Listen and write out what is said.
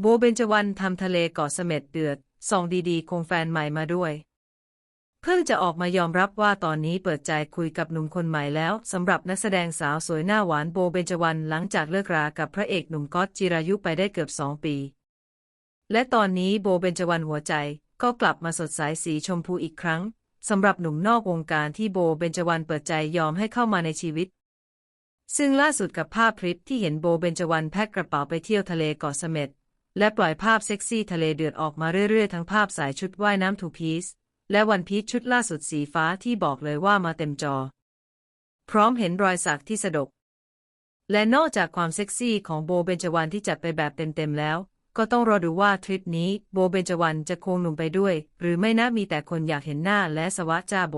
โบเบญจวรรณทำทะเลเกาะเสม็ดเดือดส่องดีๆคงแฟนใหม่มาด้วย เพิ่งจะออกมายอมรับว่าตอนนี้เปิดใจคุยกับหนุ่มคนใหม่แล้วสำหรับนักแสดงสาวสวยหน้าหวานโบเบญจวรรณหลังจากเลิกรากับพระเอกหนุ่มก๊อตจิรายุไปได้เกือบสองปี และตอนนี้โบเบญจวรรณหัวใจก็กลับมาสดใสสีชมพูอีกครั้งสำหรับหนุ่มนอกวงการที่โบเบญจวรรณเปิดใจยอมให้เข้ามาในชีวิต ซึ่งล่าสุดกับภาพทริปที่เห็นโบเบญจวรรณแพ็คกระเป๋าไปเที่ยวทะเลเกาะเสม็ด และปล่อยภาพเซ็กซี่ทะเลเดือดออกมาเรื่อยๆ ทั้งภาพสายชุดว่ายน้ำทูพีซและวันพีชชุดล่าสุดสีฟ้าที่บอกเลยว่ามาเต็มจอ พร้อมเห็นรอยสักที่สะดก และนอกจากความเซ็กซี่ของโบเบญจวรรณที่จัดไปแบบเต็มๆแล้ว ก็ต้องรอดูว่าทริปนี้โบเบญจวรรณจะคงหนุ่มไปด้วย หรือไม่นะมีแต่คนอยากเห็นหน้าและสวะจ้าโบ